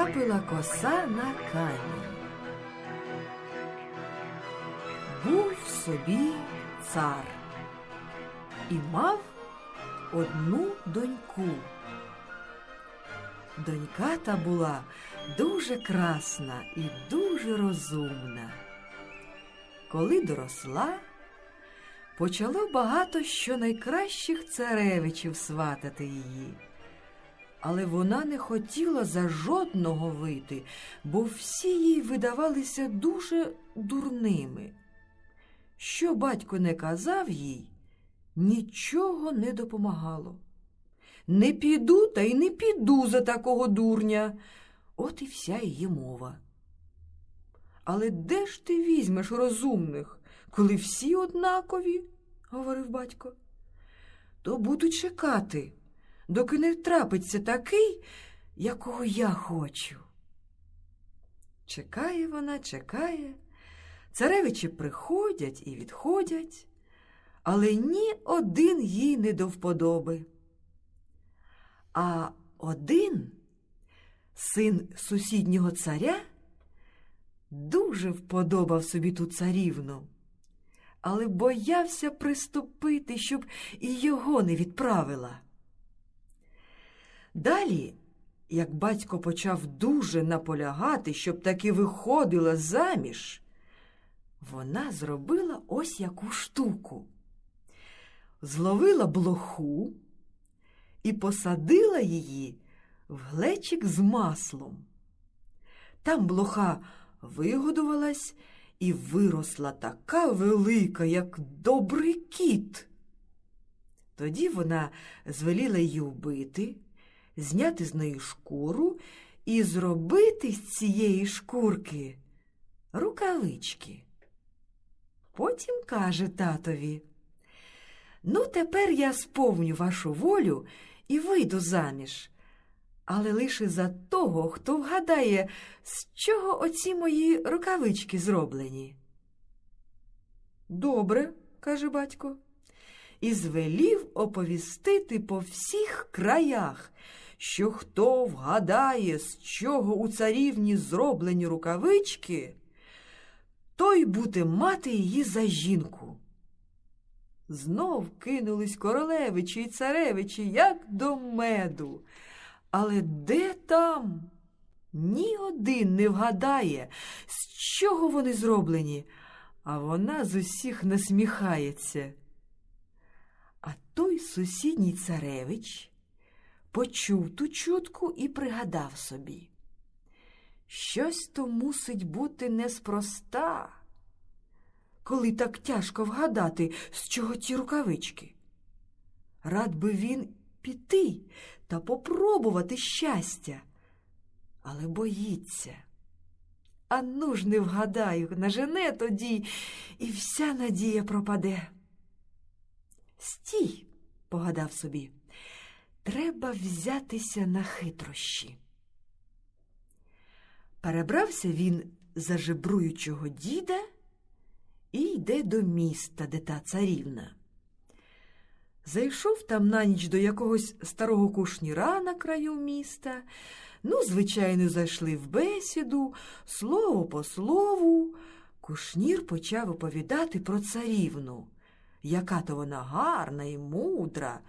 Натрапила коса на камінь. Був собі цар і мав одну доньку. Донька та була дуже красна і дуже розумна. Коли доросла, почало багато що найкращих царевичів сватати її. Але вона не хотіла за жодного вийти, бо всі їй видавалися дуже дурними. Що батько не казав їй, нічого не допомагало. Не піду та й не піду за такого дурня. От і вся її мова. Але де ж ти візьмеш розумних, коли всі однакові? говорив батько. То буду чекати, доки не трапиться такий, якого я хочу. Чекає вона, чекає. Царевичі приходять і відходять, але ні один їй не до вподоби. А один син сусіднього царя дуже вподобав собі ту царівну, але боявся приступити, щоб і його не відправила. Далі, як батько почав дуже наполягати, щоб таки виходила заміж, вона зробила ось яку штуку. Зловила блоху і посадила її в глечик з маслом. Там блоха вигодувалась і виросла така велика, як добрий кіт. Тоді вона звеліла її вбити, зняти з неї шкуру і зробити з цієї шкурки рукавички. Потім каже татові, ну, тепер я сповню вашу волю і вийду заміж, але лише за того, хто вгадає, з чого оці мої рукавички зроблені. Добре, каже батько, і звелів оповістити по всіх краях, що хто вгадає, з чого у царівні зроблені рукавички, той буде мати її за жінку. Знов кинулись королевичі й царевичі, як до меду. Але де там? Ні один не вгадає, з чого вони зроблені, а вона з усіх насміхається. А той сусідній царевич почув ту чутку і пригадав собі. Щось то мусить бути неспроста, коли так тяжко вгадати, з чого ті рукавички. Рад би він піти та попробувати щастя, але боїться. А ну ж не вгадаю, нажене тоді, і вся надія пропаде. Стій, погадав собі, треба взятися на хитрощі. Перебрався він за жебруючого діда і йде до міста, де та царівна. Зайшов там на ніч до якогось старого кушніра на краю міста. Ну, звичайно, зайшли в бесіду, слово по слову. Кушнір почав оповідати про царівну, яка то вона гарна і мудра,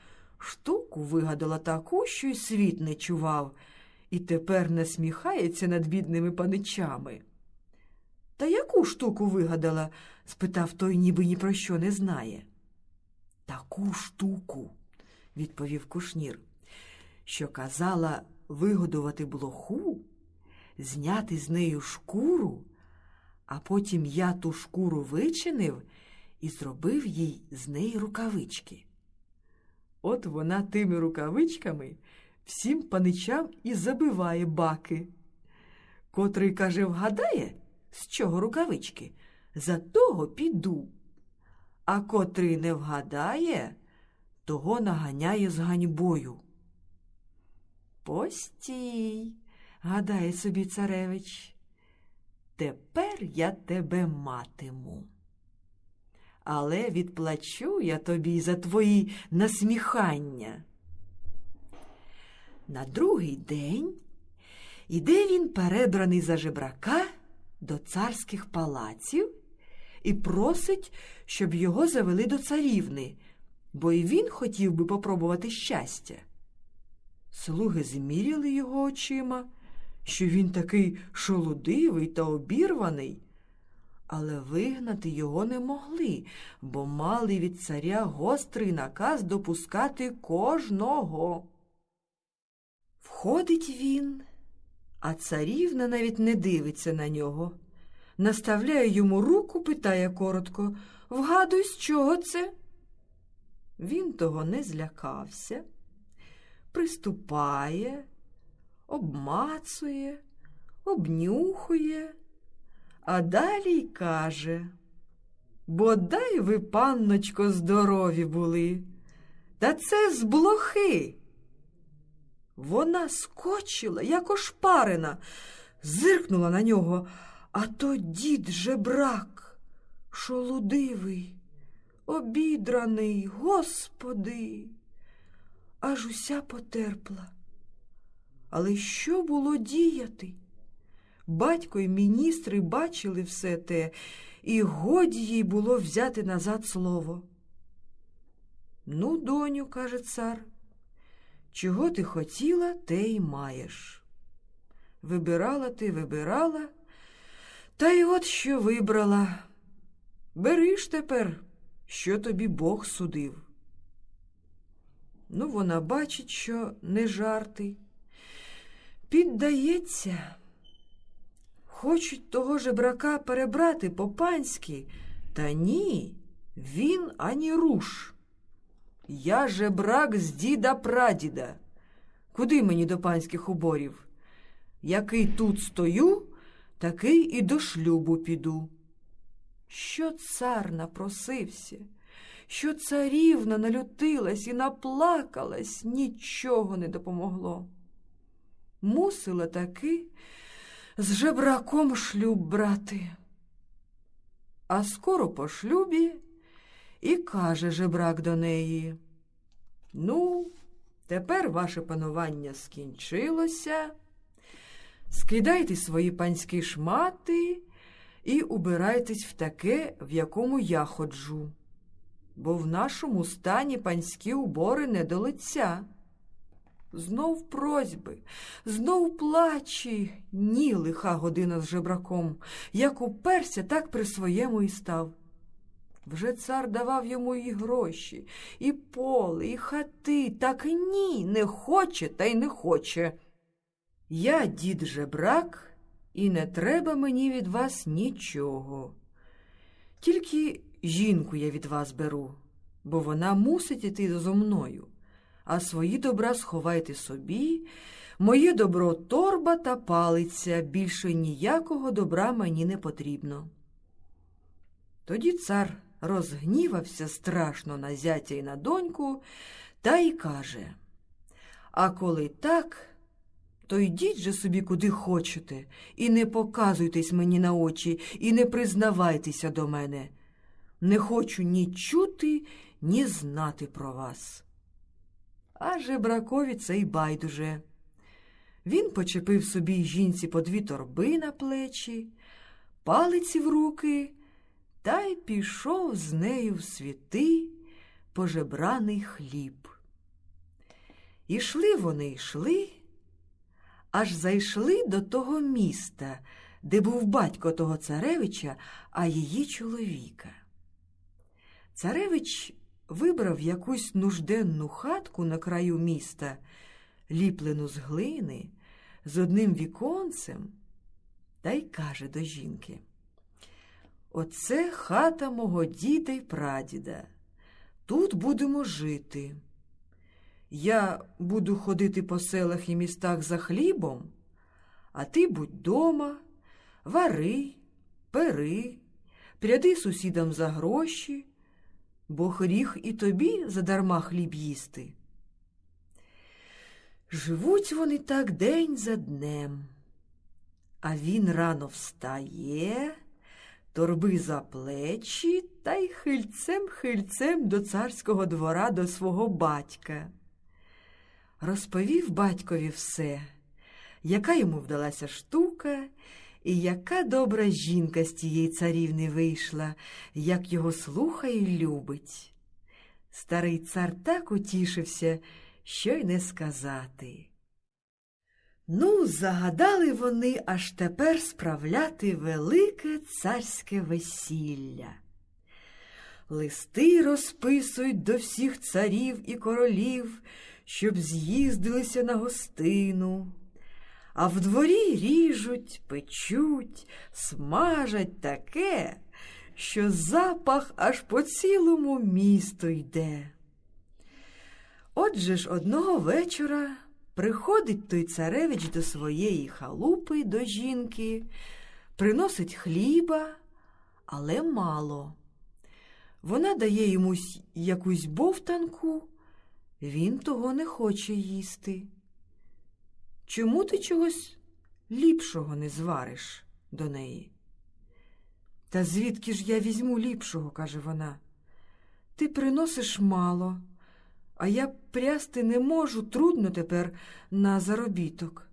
штуку вигадала таку, що й світ не чував, і тепер насміхається над бідними паничами. Та яку штуку вигадала? спитав той, ніби ні про що не знає. Таку штуку, відповів кушнір, що казала вигодувати блоху, зняти з нею шкуру, а потім я ту шкуру вичинив і зробив їй з неї рукавички. От вона тими рукавичками всім паничам і забиває баки. Котрий, каже, вгадає, з чого рукавички, за того піду. А котрий не вгадає, того наганяє з ганьбою. Постій, гадає собі царевич, тепер я тебе матиму. Але відплачу я тобі за твої насміхання. На другий день Іде він перебраний за жебрака до царських палаців і просить, щоб його завели до царівни, бо і він хотів би попробувати щастя. Слуги зміряли його очима, що він такий шолудивий та обірваний, але вигнати його не могли, бо мали від царя гострий наказ допускати кожного. Входить він, а царівна навіть не дивиться на нього. Наставляє йому руку, питає коротко Вгадуй, з чого це? Він того не злякався, приступає, обмацує, обнюхує, а далі й каже Бодай ви, панночко, здорові були, та це з блохи. Вона скочила, як ошпарена, зиркнула на нього, а то дід жебрак, шолудивий, обідраний, господи, аж уся потерпла. Але що було діяти? Батько й міністри бачили все те, і годі їй було взяти назад слово. Ну, доню, каже цар, чого ти хотіла, те й маєш. Вибирала ти, вибирала, та й от що вибрала. Бери ж тепер, що тобі Бог судив. Ну, вона бачить, що не жарти. Піддається. Хочуть того жебрака перебрати по-панськи, та ні, він ані руш. Я жебрак з діда прадіда. Куди мені до панських уборів? Який тут стою, такий і до шлюбу піду. Що цар напросився, що царівна налютилась і наплакалась, нічого не допомогло. Мусила таки з жебраком шлюб брати. А скоро по шлюбі і каже жебрак до неї Ну, тепер ваше панування скінчилося. Скидайте свої панські шмати і убирайтесь в таке, в якому я ходжу, бо в нашому стані панські убори не до лиця. Знов просьби, знов плачі, ні лиха година з жебраком. Як уперся, так при своєму і став. Вже цар давав йому і гроші, і поле, і хати, так ні, не хоче та й не хоче. Я дід жебрак, і не треба мені від вас нічого. Тільки жінку я від вас беру, бо вона мусить іти зо мною, а свої добра сховайте собі, моє добро торба та палиця, більше ніякого добра мені не потрібно. Тоді цар розгнівався страшно на зятя й на доньку, та й каже А коли так, то йдіть же собі куди хочете, і не показуйтесь мені на очі, і не признавайтеся до мене. Не хочу ні чути, ні знати про вас. А жебракові це й байдуже. Він почепив собі жінці по дві торби на плечі, палиці в руки та й пішов з нею в світи пожебраний хліб. Ішли вони йшли, аж зайшли до того міста, де був батько того царевича, а її чоловіка. Царевич вибрав якусь нужденну хатку на краю міста, ліплену з глини, з одним віконцем, та й каже до жінки. Оце хата мого діда й прадіда. Тут будемо жити. Я буду ходити по селах і містах за хлібом, а ти будь дома, вари, пери, пряди сусідам за гроші, бо гріх і тобі задарма хліб їсти. Живуть вони так день за днем, а він рано встає торби за плечі та й хильцем-хильцем до царського двора до свого батька. Розповів батькові все, яка йому вдалася штука, і яка добра жінка з тієї царівни вийшла, як його слухає й любить. Старий цар так утішився, що й не сказати. Ну, загадали вони аж тепер справляти велике царське весілля. Листи розписують до всіх царів і королів, щоб з'їздилися на гостину. А в дворі ріжуть, печуть, смажать таке, що запах аж по цілому місту йде. Отже ж одного вечора приходить той царевич до своєї халупи до жінки, приносить хліба, але мало. Вона дає йому якусь бовтанку, він того не хоче їсти. Чому ти чогось ліпшого не звариш до неї? Та звідки ж я візьму ліпшого, каже вона. Ти приносиш мало, а я прясти не можу, трудно тепер на заробіток.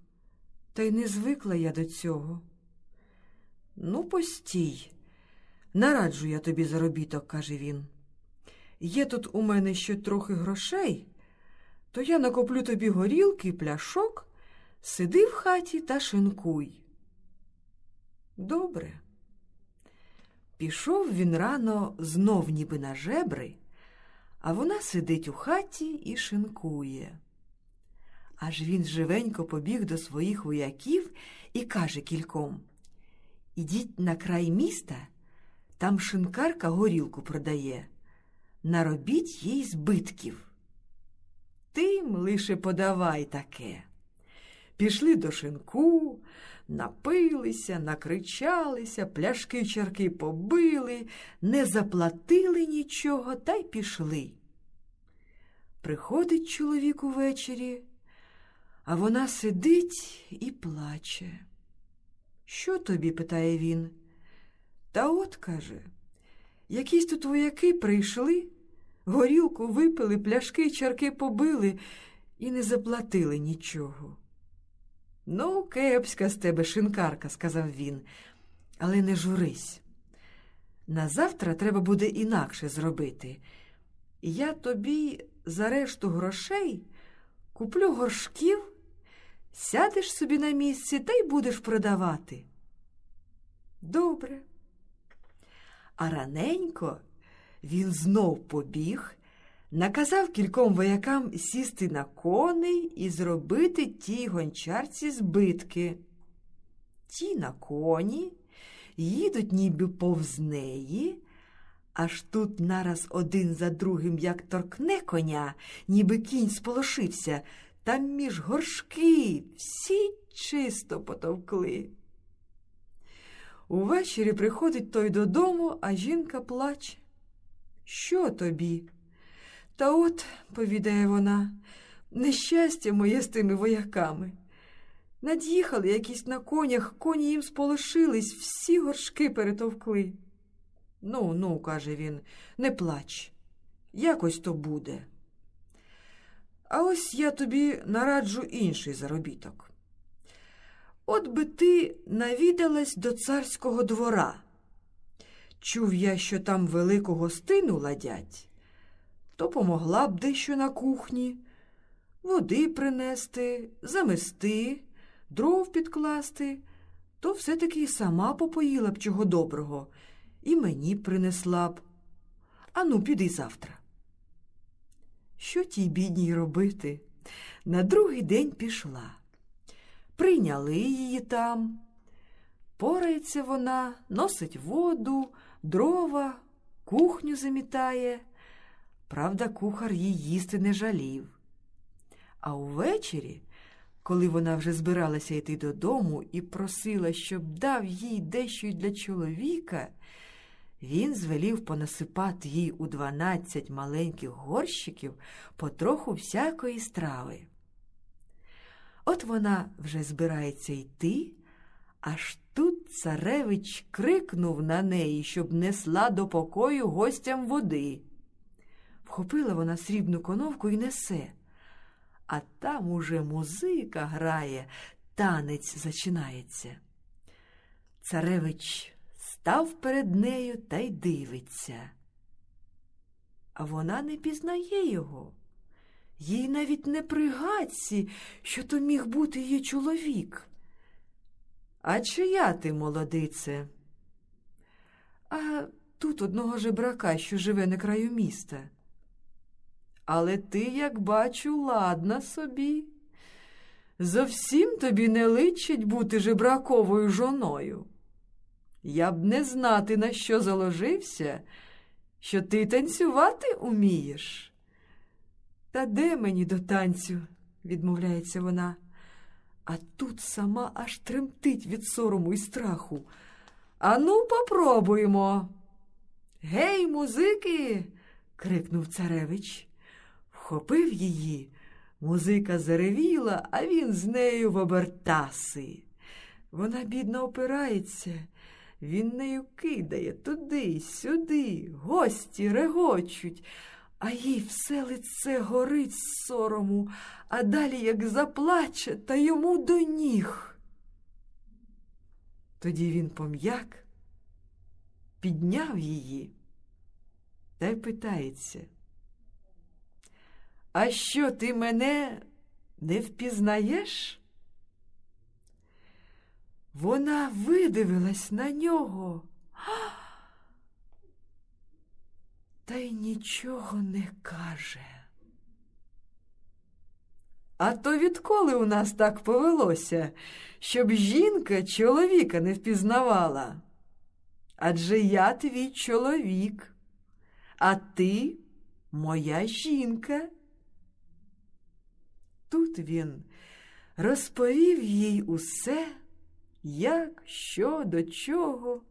Та й не звикла я до цього. Ну, постій. Нараджу я тобі заробіток, каже він. Є тут у мене ще трохи грошей, то я накоплю тобі горілки, пляшок, сиди в хаті та шинкуй. Добре. Пішов він рано знов ніби на жебри, а вона сидить у хаті і шинкує. Аж він живенько побіг до своїх вояків і каже кільком Ідіть на край міста. Там шинкарка горілку продає. Наробіть їй збитків. Тим лише подавай таке. Пішли до шинку, напилися, накричалися, пляшки чарки побили, не заплатили нічого та й пішли. Приходить чоловік увечері, а вона сидить і плаче. Що тобі? питає він. Та от, каже, якісь тут вояки прийшли, горілку випили, пляшки чарки побили і не заплатили нічого. Ну, кепська з тебе шинкарка, сказав він, але не журись. Назавтра треба буде інакше зробити. Я тобі за решту грошей куплю горшків, сядеш собі на місці та й будеш продавати. Добре. А раненько він знов побіг, наказав кільком воякам сісти на коней і зробити тій гончарці збитки. Ті на коні їдуть ніби повз неї, аж тут нараз один за другим як торкне коня, ніби кінь сполошився, там між горшки всі чисто потовкли. Увечері приходить той додому, а жінка плаче. Що тобі? Та от, повідає вона, нещастя моє з тими вояками. Над'їхали якісь на конях, коні їм сполошились, всі горшки перетовкли. Ну, ну, каже він, не плач, якось то буде. А ось я тобі нараджу інший заробіток. От би ти навідалась до царського двора. Чув я, що там велику гостину ладять, то помогла б дещо на кухні, води принести, замести, дров підкласти, то все-таки сама попоїла б чого доброго, і мені принесла б. Ану, піди завтра. Що тій бідній робити? На другий день пішла. Прийняли її там. Порається вона, носить воду, дрова, кухню замітає. Правда, кухар їй їсти не жалів. А увечері, коли вона вже збиралася йти додому і просила, щоб дав їй дещо й для чоловіка, він звелів понасипати їй у дванадцять маленьких горщиків потроху всякої страви. От вона вже збирається йти, аж тут царевич крикнув на неї, щоб несла до покою гостям води. Вхопила вона срібну коновку і несе, а там уже музика грає, танець зачинається. Царевич став перед нею та й дивиться. А вона не пізнає його. Їй навіть не при гадці, що то міг бути її чоловік. А чия ти, молодице? А тут одного жебрака, що живе на краю міста. Але ти, як бачу, ладна собі. Зовсім тобі не личить бути жебраковою жоною. Я б не знати, на що заложився, що ти танцювати умієш. Та де мені до танцю? відмовляється вона. А тут сама аж тремтить від сорому і страху. Ану, попробуємо. Гей, музики. крикнув царевич. Вхопив її. Музика заревіла, а він з нею в обертаси. Вона бідно опирається. Він нею кидає туди, сюди, гості регочуть, а їй все лице горить з сорому, а далі як заплаче, та йому до ніг. Тоді він пом'як, підняв її та й питається. А що ти мене не впізнаєш? Вона видивилась на нього. Та й нічого не каже. А то відколи у нас так повелося, щоб жінка чоловіка не впізнавала? Адже я твій чоловік, а ти моя жінка. Тут він розповів їй усе, як, що, до чого.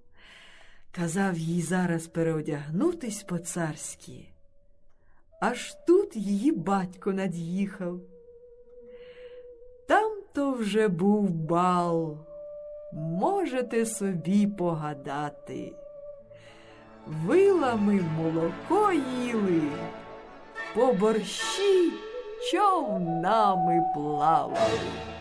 Казав їй зараз переодягнутись по-царськи. Аж тут її батько над'їхав. Там то вже був бал, можете собі погадати. Вилами молоко їли, по борщі човнами плавали.